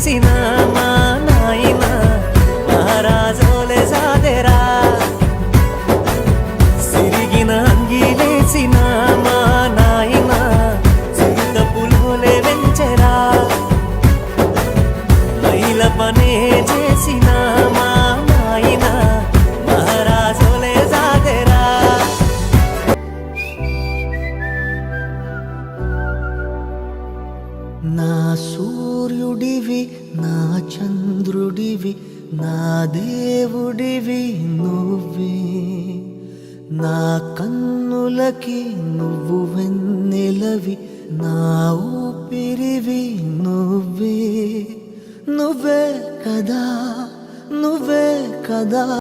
చేసిన మా నాయన మహారాజోలే సాదెరా. సిరిగిన అంగిలేసిన మా నాయన చింత పులులే వెంచెరా. నైల పనే చేసిన నా సూర్యుడివి నా చంద్రుడివి నా దేవుడివి నువ్వే. నా కన్నులకి నువ్వు వెన్నెలవి నా ఊపిరివి నువ్వే. నువ్వే కదా నువ్వే కదా.